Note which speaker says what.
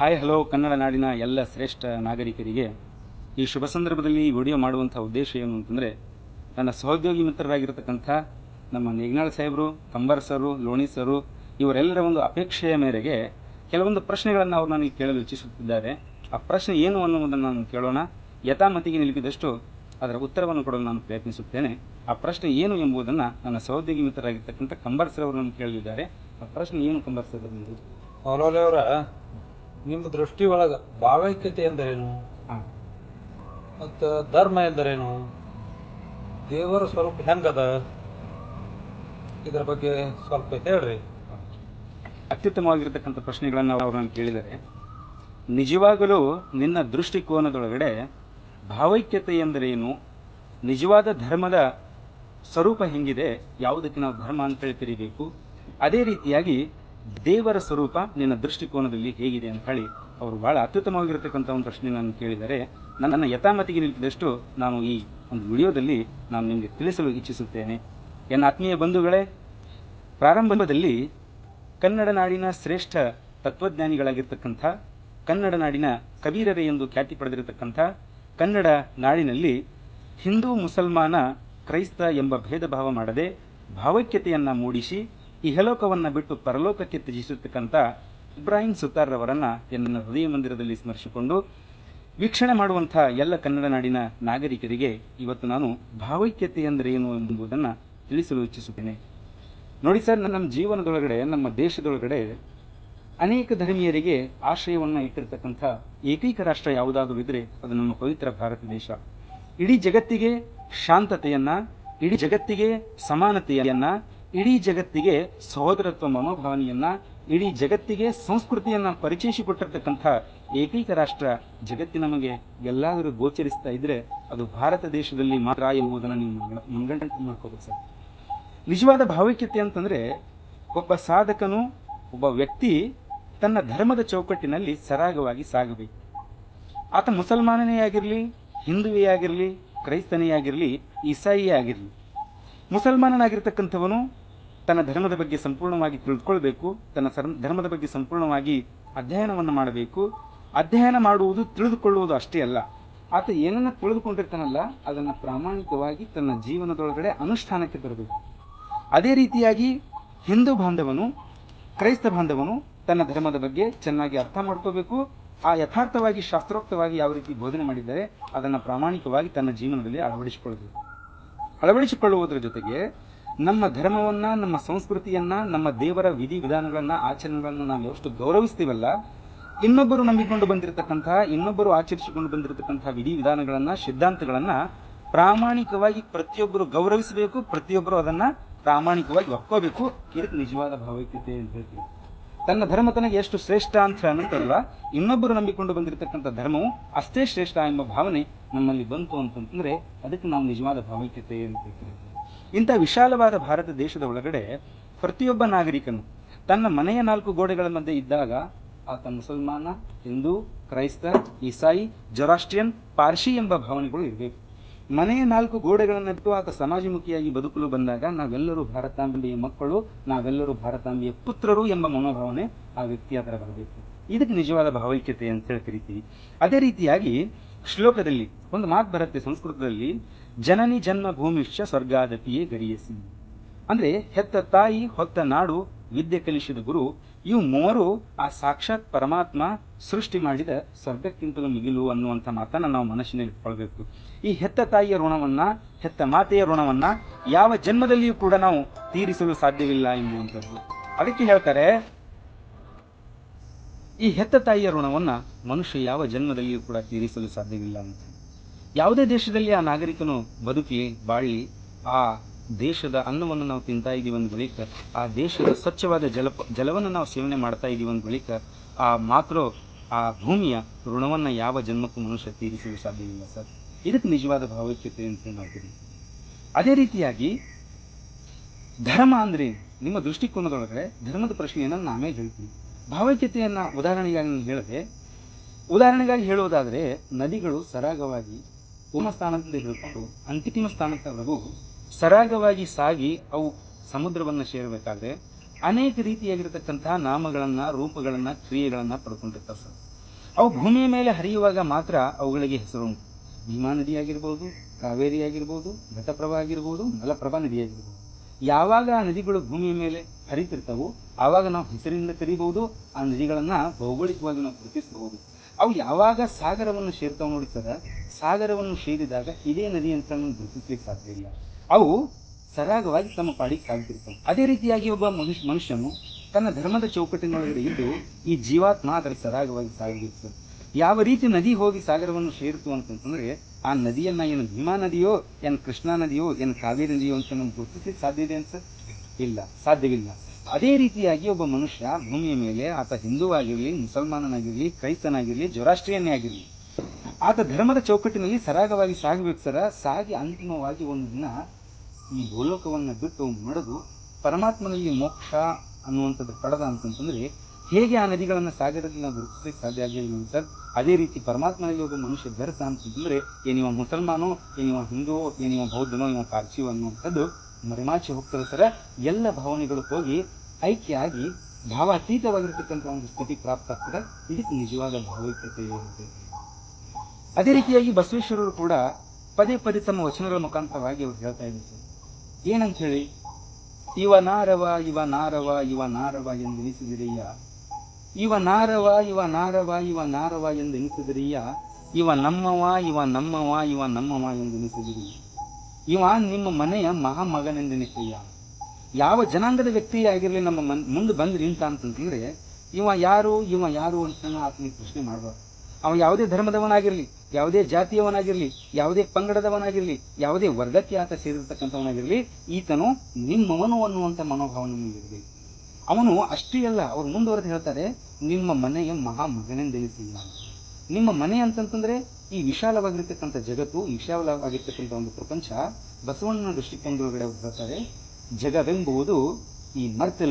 Speaker 1: Hi, hello, Kannada ನಾಡಿನ ಎಲ್ಲ ಶ್ರೇಷ್ಠ ನಾಗರಿಕರಿಗೆ. ಈ ಶುಭ ಸಂದರ್ಭದಲ್ಲಿ ಈ ವಿಡಿಯೋ ಮಾಡುವಂಥ ಉದ್ದೇಶ ಏನು ಅಂತಂದರೆ, ನನ್ನ ಸಹೋದ್ಯೋಗಿ ಮಿತ್ರರಾಗಿರ್ತಕ್ಕಂಥ ನಮ್ಮ ನೇಗ್ನಾಳ್ ಸಾಹೇಬರು, ಕಂಬರ್ ಸರು, ಲೋಣಿ ಸರು, ಇವರೆಲ್ಲರ ಒಂದು ಅಪೇಕ್ಷೆಯ ಮೇರೆಗೆ ಕೆಲವೊಂದು ಪ್ರಶ್ನೆಗಳನ್ನು ಅವರು ನನಗೆ ಕೇಳಲು ಇಚ್ಛಿಸುತ್ತಿದ್ದಾರೆ. ಆ ಪ್ರಶ್ನೆ ಏನು ಅನ್ನುವುದನ್ನು ನಾನು ಕೇಳೋಣ. ಯಥಾಮತಿಗೆ ನಿಲುಕಿದಷ್ಟು ಅದರ ಉತ್ತರವನ್ನು ಕೊಡಲು ನಾನು ಪ್ರಯತ್ನಿಸುತ್ತೇನೆ. ಆ ಪ್ರಶ್ನೆ ಏನು ಎಂಬುದನ್ನು ನನ್ನ ಸಹೋದ್ಯೋಗಿ ಮಿತ್ರರಾಗಿರ್ತಕ್ಕಂಥ ಕಂಬರ್ ಸರ್ ಅವರು ನನಗೆ ಕೇಳಲಿದ್ದಾರೆ. ಆ ಪ್ರಶ್ನೆ ಏನು ಕಂಬರ್ ಸರ್
Speaker 2: ನಿಮ್ಮ ದೃಷ್ಟಿ ಒಳಗೆ ಭಾವೈಕ್ಯತೆ ಎಂದರೇನು? ಮತ್ತು ಧರ್ಮ ಎಂದರೇನು? ದೇವರ ಸ್ವರೂಪ ಹೆಂಗದ? ಇದರ ಬಗ್ಗೆ ಸ್ವಲ್ಪ ಹೇಳ್ರಿ.
Speaker 1: ಅತ್ಯುತ್ತಮವಾಗಿರ್ತಕ್ಕಂಥ ಪ್ರಶ್ನೆಗಳನ್ನು ಅವರು ನಾನು ಕೇಳಿದರೆ ನಿಜವಾಗಲೂ ನಿನ್ನ ದೃಷ್ಟಿಕೋನದೊಳಗಡೆ ಭಾವೈಕ್ಯತೆ ಎಂದರೇನು? ನಿಜವಾದ ಧರ್ಮದ ಸ್ವರೂಪ ಹೆಂಗಿದೆ? ಯಾವುದಕ್ಕೆ ನಾವು ಧರ್ಮ ಅಂತೇಳಿ ಕರಿಬೇಕು ಅದೇ ರೀತಿಯಾಗಿ ದೇವರ ಸ್ವರೂಪ ನಿನ್ನ ದೃಷ್ಟಿಕೋನದಲ್ಲಿ ಹೇಗಿದೆ ಅಂತ ಹೇಳಿ ಅವರು ಬಹಳ ಅತ್ಯುತ್ತಮವಾಗಿರತಕ್ಕಂಥ ಒಂದು ಪ್ರಶ್ನೆ ನಾನು ಕೇಳಿದರೆ, ನನ್ನ ಯಥಾಮತಿಗೆ ನಿಂತಿದಷ್ಟು ನಾನು ಈ ಒಂದು ವಿಡಿಯೋದಲ್ಲಿ ನಾನು ನಿಮಗೆ ತಿಳಿಸಲು ಇಚ್ಛಿಸುತ್ತೇನೆ. ಎನ್ನ ಆತ್ಮೀಯ ಬಂಧುಗಳೇ, ಪ್ರಾರಂಭದಲ್ಲಿ ಕನ್ನಡ ನಾಡಿನ ಶ್ರೇಷ್ಠ ತತ್ವಜ್ಞಾನಿಗಳಾಗಿರ್ತಕ್ಕಂಥ, ಕನ್ನಡ ನಾಡಿನ ಕಬೀರರೇ ಎಂದು ಖ್ಯಾತಿ ಪಡೆದಿರತಕ್ಕಂಥ, ಕನ್ನಡ ನಾಡಿನಲ್ಲಿ ಹಿಂದೂ ಮುಸಲ್ಮಾನ ಕ್ರೈಸ್ತ ಎಂಬ ಭೇದ ಭಾವ ಮಾಡದೆ ಭಾವೈಕ್ಯತೆಯನ್ನು ಮೂಡಿಸಿ ಇಹಲೋಕವನ್ನು ಬಿಟ್ಟು ಪರಲೋಕಕ್ಕೆ ತ್ಯಜಿಸಿರ್ತಕ್ಕಂಥ ಇಬ್ರಾಹಿಂ ಸುತಾರ್ರವರನ್ನು ನನ್ನ ಹೃದಯ ಮಂದಿರದಲ್ಲಿ ಸ್ಮರಿಸಿಕೊಂಡು ವೀಕ್ಷಣೆ ಮಾಡುವಂಥ ಎಲ್ಲ ಕನ್ನಡ ನಾಡಿನ ನಾಗರಿಕರಿಗೆ ಇವತ್ತು ನಾನು ಭಾವೈಕ್ಯತೆ ಅಂದರೆ ಏನು ಎಂಬುದನ್ನು ತಿಳಿಸಲು ಇಚ್ಛಿಸುತ್ತೇನೆ. ನೋಡಿ ಸರ್, ನಮ್ಮ ಜೀವನದೊಳಗಡೆ, ನಮ್ಮ ದೇಶದೊಳಗಡೆ ಅನೇಕ ಧರ್ಮೀಯರಿಗೆ ಆಶ್ರಯವನ್ನು ಇಟ್ಟಿರ್ತಕ್ಕಂಥ ಏಕೈಕ ರಾಷ್ಟ್ರ ಯಾವುದಾದರೂ ಇದ್ರೆ ಅದು ನಮ್ಮ ಪವಿತ್ರ ಭಾರತ ದೇಶ. ಇಡೀ ಜಗತ್ತಿಗೆ ಶಾಂತತೆಯನ್ನ, ಇಡೀ ಜಗತ್ತಿಗೆ ಸಮಾನತೆಯನ್ನ ಇಡೀ ಜಗತ್ತಿಗೆ ಸಹೋದರತ್ವ ಮನೋಭಾವನೆಯನ್ನ ಇಡೀ ಜಗತ್ತಿಗೆ ಸಂಸ್ಕೃತಿಯನ್ನ ಪರಿಚಯಿಸಿಕೊಟ್ಟಿರ್ತಕ್ಕಂಥ ಏಕೈಕ ರಾಷ್ಟ್ರ ಜಗತ್ತಿನ ನಮಗೆ ಎಲ್ಲಾದರೂ ಗೋಚರಿಸ್ತಾ ಇದ್ರೆ ಅದು ಭಾರತ ದೇಶದಲ್ಲಿ ಮಾತ್ರ ಎಂಬುದನ್ನು ನೀವು ಮಂಗಂಟು ಮಾಡ್ಕೋಬೇಕು ಸರ್. ನಿಜವಾದ ಭಾವೈಕ್ಯತೆ ಅಂತಂದ್ರೆ ಒಬ್ಬ ಸಾಧಕನು, ಒಬ್ಬ ವ್ಯಕ್ತಿ ತನ್ನ ಧರ್ಮದ ಚೌಕಟ್ಟಿನಲ್ಲಿ ಸರಾಗವಾಗಿ ಸಾಗಬೇಕು. ಆತ ಮುಸಲ್ಮಾನನೇ ಆಗಿರಲಿ, ಹಿಂದುವೇ ಆಗಿರಲಿ, ಕ್ರೈಸ್ತನೇ ಆಗಿರಲಿ, ಇಸಾಯಿಯೇ ಆಗಿರಲಿ, ಮುಸಲ್ಮಾನನಾಗಿರ್ತಕ್ಕಂಥವನು ತನ್ನ ಧರ್ಮದ ಬಗ್ಗೆ ಸಂಪೂರ್ಣವಾಗಿ ತಿಳ್ಕೊಳ್ಬೇಕು, ತನ್ನ ಧರ್ಮದ ಬಗ್ಗೆ ಸಂಪೂರ್ಣವಾಗಿ ಅಧ್ಯಯನವನ್ನು ಮಾಡಬೇಕು. ಅಧ್ಯಯನ ಮಾಡುವುದು ತಿಳಿದುಕೊಳ್ಳುವುದು ಅಷ್ಟೇ ಅಲ್ಲ, ಆತ ಏನನ್ನು ತಿಳಿದುಕೊಂಡಿರ್ತಾನಲ್ಲ, ಅದನ್ನು ಪ್ರಾಮಾಣಿಕವಾಗಿ ತನ್ನ ಜೀವನದೊಳಗಡೆ ಅನುಷ್ಠಾನಕ್ಕೆ ತರಬೇಕು. ಅದೇ ರೀತಿಯಾಗಿ ಹಿಂದೂ ಬಾಂಧವನು, ಕ್ರೈಸ್ತ ಬಾಂಧವನು ತನ್ನ ಧರ್ಮದ ಬಗ್ಗೆ ಚೆನ್ನಾಗಿ ಅರ್ಥ ಮಾಡ್ಕೋಬೇಕು. ಆ ಯಥಾರ್ಥವಾಗಿ, ಶಾಸ್ತ್ರೋಕ್ತವಾಗಿ ಯಾವ ರೀತಿ ಬೋಧನೆ ಮಾಡಿದ್ದಾರೆ, ಅದನ್ನು ಪ್ರಾಮಾಣಿಕವಾಗಿ ತನ್ನ ಜೀವನದಲ್ಲಿ ಅಳವಡಿಸಿಕೊಳ್ಳಬೇಕು. ಅಳವಡಿಸಿಕೊಳ್ಳುವುದರ ಜೊತೆಗೆ ನಮ್ಮ ಧರ್ಮವನ್ನು, ನಮ್ಮ ಸಂಸ್ಕೃತಿಯನ್ನು, ನಮ್ಮ ದೇವರ ವಿಧಿ ವಿಧಾನಗಳನ್ನು, ಆಚರಣೆಗಳನ್ನು ನಾವು ಎಷ್ಟು ಗೌರವಿಸ್ತೀವಲ್ಲ, ಇನ್ನೊಬ್ಬರು ನಂಬಿಕೊಂಡು ಬಂದಿರತಕ್ಕಂತಹ ಇನ್ನೊಬ್ಬರು ಆಚರಿಸಿಕೊಂಡು ಬಂದಿರತಕ್ಕಂತಹ ವಿಧಿ ವಿಧಾನಗಳನ್ನು, ಸಿದ್ಧಾಂತಗಳನ್ನು ಪ್ರಾಮಾಣಿಕವಾಗಿ ಪ್ರತಿಯೊಬ್ಬರು ಗೌರವಿಸಬೇಕು, ಪ್ರತಿಯೊಬ್ಬರು ಅದನ್ನು ಪ್ರಾಮಾಣಿಕವಾಗಿ ಒಪ್ಕೋಬೇಕು. ಇದಕ್ಕೆ ನಿಜವಾದ ಭಾವೈಕ್ಯತೆ ಅಂತ ಹೇಳ್ತೀವಿ. ತನ್ನ ಧರ್ಮ ತನಗೆ ಎಷ್ಟು ಶ್ರೇಷ್ಠ ಅಂತ ಅನ್ನಂತಲ್ಲ ಇನ್ನೊಬ್ಬರು ನಂಬಿಕೊಂಡು ಬಂದಿರತಕ್ಕಂಥ ಧರ್ಮವು ಅಷ್ಟೇ ಶ್ರೇಷ್ಠ ಎಂಬ ಭಾವನೆ ನಮ್ಮಲ್ಲಿ ಬಂತು ಅಂತಂತಂದರೆ ಅದಕ್ಕೆ ನಾವು ನಿಜವಾದ ಭಾವೈಕ್ಯತೆ ಅಂತ ಇಂಥ ವಿಶಾಲವಾದ ಭಾರತ ದೇಶದ ಒಳಗಡೆ ಪ್ರತಿಯೊಬ್ಬ ನಾಗರಿಕನು ತನ್ನ ಮನೆಯ ನಾಲ್ಕು ಗೋಡೆಗಳ ಮಧ್ಯೆ ಇದ್ದಾಗ ಆತ ಮುಸಲ್ಮಾನ, ಹಿಂದೂ, ಕ್ರೈಸ್ತ, ಇಸಾಯಿ ಜೊರಾಸ್ಟ್ರಿಯನ್ ಪಾರ್ಸಿ ಎಂಬ ಭಾವನೆಗಳು ಇರಬೇಕು. ಮನೆಯ ನಾಲ್ಕು ಗೋಡೆಗಳನ್ನು ಬಿಟ್ಟು ಆತ ಸಮಾಜಮುಖಿಯಾಗಿ ಬದುಕಲು ಬಂದಾಗ ನಾವೆಲ್ಲರೂ ಭಾರತಾಂಬೆಯ ಮಕ್ಕಳು, ನಾವೆಲ್ಲರೂ ಭಾರತಾಂಬೆಯ ಪುತ್ರರು ಎಂಬ ಮನೋಭಾವನೆ ಆ ವ್ಯಕ್ತಿ ಅದರ ಬರಬೇಕು. ಇದಕ್ಕೆ ನಿಜವಾದ ಭಾವೈಕ್ಯತೆ ಅಂತ ಹೇಳಿ ಕರಿತೀವಿ. ಅದೇ ರೀತಿಯಾಗಿ ಶ್ಲೋಕದಲ್ಲಿ, ಒಂದು ಮಾತು ಬರುತ್ತೆ ಸಂಸ್ಕೃತದಲ್ಲಿ, ಜನನಿ ಜನ್ಮ ಭೂಮಿಶ್ಚ ಸ್ವರ್ಗಾದಪಿಯೇ ಗರಿಯಸಿ ಅಂದ್ರೆ, ಹೆತ್ತ ತಾಯಿ ಹೊತ್ತ ನಾಡು ವಿದ್ಯೆ ಕಲಿಸಿದ ಗುರು, ಇವು ಮೂವರು ಆ ಸಾಕ್ಷಾತ್ ಪರಮಾತ್ಮ ಸೃಷ್ಟಿ ಮಾಡಿದ ಸ್ವರ್ಗಕ್ಕಿಂತಲೂ ಮಿಗಿಲು ಅನ್ನುವಂಥ ಮಾತನ್ನು ನಾವು ಮನಸ್ಸಿನಲ್ಲಿ ಇಟ್ಕೊಳ್ಬೇಕು. ಈ ಹೆತ್ತ ತಾಯಿಯ ಋಣವನ್ನು, ಹೆತ್ತ ಮಾತೆಯ ಋಣವನ್ನು ಯಾವ ಜನ್ಮದಲ್ಲಿಯೂ ಕೂಡ ನಾವು ತೀರಿಸಲು ಸಾಧ್ಯವಿಲ್ಲ ಎನ್ನುವಂಥದ್ದು ಅದಕ್ಕೆ ಹೇಳ್ತಾರೆ, ಈ ಹೆತ್ತ ತಾಯಿಯ ಋಣವನ್ನು ಮನುಷ್ಯ ಯಾವ ಜನ್ಮದಲ್ಲಿಯೂ ಕೂಡ ತೀರಿಸಲು ಸಾಧ್ಯವಿಲ್ಲ ಅಂತ. ಯಾವುದೇ ದೇಶದಲ್ಲಿ ಆ ನಾಗರಿಕನು ಬದುಕಿ ಬಾಳಿ ಆ ದೇಶದ ಅನ್ನವನ್ನು ನಾವು ತಿಂತಾ ಇದ್ದೀವಿ ಒಂದು ಬಳಿಕ, ಆ ದೇಶದ ಸ್ವಚ್ಛವಾದ ಜಲಪ ಜಲವನ್ನು ನಾವು ಸೇವನೆ ಮಾಡ್ತಾ ಇದ್ದೀವಿ ಒಂದು ಬಳಿಕ, ಆ ಮಾತ್ರ ಆ ಭೂಮಿಯ ಋಣವನ್ನು ಯಾವ ಜನ್ಮಕ್ಕೂ ಮನುಷ್ಯ ತೀರಿಸಲು ಸಾಧ್ಯವಿಲ್ಲ ಸರ್. ಇದಕ್ಕೆ ನಿಜವಾದ ಭಾವೈಕ್ಯತೆ ಅಂತ ನಾವು ಅದೇ ರೀತಿಯಾಗಿ ಧರ್ಮ ಅಂದರೆ ನಿಮ್ಮ ದೃಷ್ಟಿಕೋನದೊಳಗೆ ಧರ್ಮದ ಪ್ರಶ್ನೆಯನ್ನು ನಾನು ಆಮೇಲೆ ಹೇಳ್ತೀನಿ. ಭಾವೈಕ್ಯತೆಯನ್ನು ಉದಾಹರಣೆಗಾಗಿ ನಾನು ಹೇಳಿದೆ. ಉದಾಹರಣೆಗಾಗಿ ಹೇಳುವುದಾದರೆ, ನದಿಗಳು ಸರಾಗವಾಗಿ ಉಮ ಸ್ಥಾನದಿಂದ ಹಿಡ್ಕೊಂಡು ಸ್ಥಾನಕ್ಕೆ ಸ್ಥಾನದವರೆಗೂ ಸರಾಗವಾಗಿ ಸಾಗಿ ಅವು ಸಮುದ್ರವನ್ನು ಸೇರಬೇಕಾದ್ರೆ ಅನೇಕ ರೀತಿಯಾಗಿರತಕ್ಕಂತಹ ನಾಮಗಳನ್ನು, ರೂಪಗಳನ್ನು, ಕ್ರಿಯೆಗಳನ್ನು ಪಡ್ಕೊಂಡಿರ್ತವೆ ಸರ್. ಅವು ಭೂಮಿಯ ಮೇಲೆ ಹರಿಯುವಾಗ ಮಾತ್ರ ಅವುಗಳಿಗೆ ಹೆಸರು ಭೀಮಾ ನದಿ ಆಗಿರ್ಬೋದು ಕಾವೇರಿ ಆಗಿರ್ಬೋದು ಘಟಪ್ರಭಾ ಆಗಿರ್ಬೋದು ಮಲಪ್ರಭಾ ನದಿ ಆಗಿರ್ಬೋದು. ಯಾವಾಗ ಆ ನದಿಗಳು ಭೂಮಿಯ ಮೇಲೆ ಹರಿತಿರ್ತವೋ ಆವಾಗ ನಾವು ಹೆಸರಿಂದ ಕರಿಬಹುದು, ಆ ನದಿಗಳನ್ನು ಭೌಗೋಳಿಕವಾಗಿ ನಾವು ಗುರುತಿಸಬಹುದು. ಅವು ಯಾವಾಗ ಸಾಗರವನ್ನು ಸೇರ್ತಾವೆ ನೋಡಿ ಸಾಗರವನ್ನು ಸೇರಿದಾಗ ಇದೇ ನದಿ ಅಂತ ನಾವು ಗುರುತಿಸ್ಲಿಕ್ಕೆ ಸಾಧ್ಯ ಇಲ್ಲ. ಅವು ಸರಾಗವಾಗಿ ತಮ್ಮ ಪಾಡಿಗೆ ಸಾಗುತ್ತಿರ್ತವೆ ಅದೇ ರೀತಿಯಾಗಿ ಒಬ್ಬ ಮನುಷ್ಯ ಮನುಷ್ಯನು ತನ್ನ ಧರ್ಮದ ಚೌಕಟ್ಟಿನೊಳಗಡೆ ಇದ್ದು ಈ ಜೀವಾತ್ಮ ಅದರ ಸರಾಗವಾಗಿ ಸಾಗಿರ್ತದೆ ಯಾವ ರೀತಿ ನದಿ ಹೋಗಿ ಸಾಗರವನ್ನು ಸೇರಿತು ಅಂತಂತಂದರೆ ಆ ನದಿಯನ್ನ ಏನು ಭೀಮಾ ನದಿಯೋ, ಏನು ಕೃಷ್ಣಾ ನದಿಯೋ, ಏನು ಕಾವೇರಿ ನದಿಯೋ ಅಂತ ನಮ್ಗೆ ಗುರುತಿಸಿ ಸಾಧ್ಯ ಇದೆ ಅಂತ? ಇಲ್ಲ, ಸಾಧ್ಯವಿಲ್ಲ. ಅದೇ ರೀತಿಯಾಗಿ ಒಬ್ಬ ಮನುಷ್ಯ ಭೂಮಿಯ ಮೇಲೆ, ಆತ ಹಿಂದೂ ಆಗಿರಲಿ, ಮುಸಲ್ಮಾನನಾಗಿರಲಿ, ಕ್ರೈಸ್ತನಾಗಿರಲಿ, ಜೊರಾಷ್ಟ್ರಿಯನ್ನೇ ಆಗಿರಲಿ, ಆತ ಧರ್ಮದ ಚೌಕಟ್ಟಿನಲ್ಲಿ ಸರಾಗವಾಗಿ ಸಾಗಬೇಕು ಸರ, ಸಾಗಿ ಅಂತಿಮವಾಗಿ ಒಂದು ದಿನ ಈ ಭೂಲೋಕವನ್ನು ಬಿಟ್ಟು ಮಡದು ಪರಮಾತ್ಮನಲ್ಲಿ ಮೋಕ್ಷ ಅನ್ನುವಂಥದ್ದು ಪಡೆದ ಅಂತಂತಂದರೆ ಹೇಗೆ ಆ ನದಿಗಳನ್ನು ಸಾಗರದಲ್ಲಿ ನಾವು ಗುರುತಿಸಲಿಕ್ಕೆ ಸಾಧ್ಯ ಆಗಿಲ್ಲ ಸರ್. ಅದೇ ರೀತಿ ಪರಮಾತ್ಮನಲ್ಲಿ ಒಬ್ಬ ಮನುಷ್ಯ ಬೆರೆತ ಅಂತಂತಂದರೆ ಏನಿವ ಮುಸಲ್ಮಾನೋ ಏನಿವ ಹಿಂದೂ ಏನಿವ ಬೌದ್ಧನೋ ಇವ ಪಾರ್ಸಿಯೋ ಅನ್ನುವಂಥದ್ದು ಮರೆಮಾಚಿ ಹೋಗ್ತದೆ ಸರ. ಎಲ್ಲ ಭಾವನೆಗಳು ಹೋಗಿ ಐಕ್ಯ ಆಗಿ ಭಾವಾತೀತವಾಗಿರ್ತಕ್ಕಂಥ ಒಂದು ಸ್ಥಿತಿ ಪ್ರಾಪ್ತ ಆಗ್ತದೆ. ಇದಕ್ಕೆ ನಿಜವಾದ ಭಾವೈಕ್ಯತೆ ಅದೇ ರೀತಿಯಾಗಿ ಬಸವೇಶ್ವರರು ಕೂಡ ಪದೇ ಪದೇ ತಮ್ಮ ವಚನಗಳ ಮುಖಾಂತರವಾಗಿ ಅವರು ಹೇಳ್ತಾ ಇದ್ದಾರೆ ಏನಂತ ಹೇಳಿ ಇವ ನಾರವ ಇವ ನಾರವ ಇವ ನಾರವ ಎಂದು ಎನಿಸಿದಿರಿಯ ಇವ ನಾರವ ಇವ ನಾರವ ಇವ ನಾರವ ಎಂದು ಎನಿಸಿದಿರಿಯ ಇವ ನಮ್ಮವ ಇವ ನಮ್ಮವ ಇವ ನಮ್ಮವ ಎಂದು ಎನಿಸಿದಿರಿ ಇವ ನಿಮ್ಮ ಮನೆಯ ಮಹಾಮಗನೆಂದೆನಿಸಯ್ಯ ಯಾವ ಜನಾಂಗದ ವ್ಯಕ್ತಿ ಆಗಿರಲಿ ನಮ್ಮ ಮುಂದೆ ಬಂದ್ರಿ ನಿಂತ ಅಂತಂತಂದ್ರೆ, ಇವ ಯಾರು ಇವ ಯಾರು ಅಂತ ಆತ್ಮೀಯ ಪ್ರಶ್ನೆ ಮಾಡಬಾರ್ದು. ಅವ ಯಾವುದೇ ಧರ್ಮದವನಾಗಿರಲಿ, ಯಾವುದೇ ಜಾತಿಯವನಾಗಿರಲಿ, ಯಾವುದೇ ಪಂಗಡದವನಾಗಿರಲಿ, ಯಾವುದೇ ವರ್ಗಕ್ಕೆ ಆತ ಸೇರಿರ್ತಕ್ಕಂಥವನಾಗಿರಲಿ, ಈತನು ನಿಮ್ಮವನು ಅನ್ನುವಂಥ ಮನೋಭಾವನೆ ಅವನು ಅಷ್ಟೇ ಅಲ್ಲ, ಅವರು ಮುಂದುವರೆದು ಹೇಳ್ತಾರೆ, ನಿಮ್ಮ ಮನೆಯ ಮಹಾ ಮಗನೆಂದೆನಿಸಿಲ್ಲ ನಿಮ್ಮ ಮನೆ ಅಂತಂತಂದ್ರೆ ಈ ವಿಶಾಲವಾಗಿರ್ತಕ್ಕಂಥ ಜಗತ್ತು ವಿಶಾಲವಾಗಿರ್ತಕ್ಕಂಥ ಒಂದು ಪ್ರಪಂಚ, ಬಸವಣ್ಣನ ದೃಷ್ಟಿಕೋನದೊಳಗಡೆ ಅವ್ರು ಹೇಳ್ತಾರೆ, ಜಗವೆಂಬುವುದು ಈ ಮರ್ತ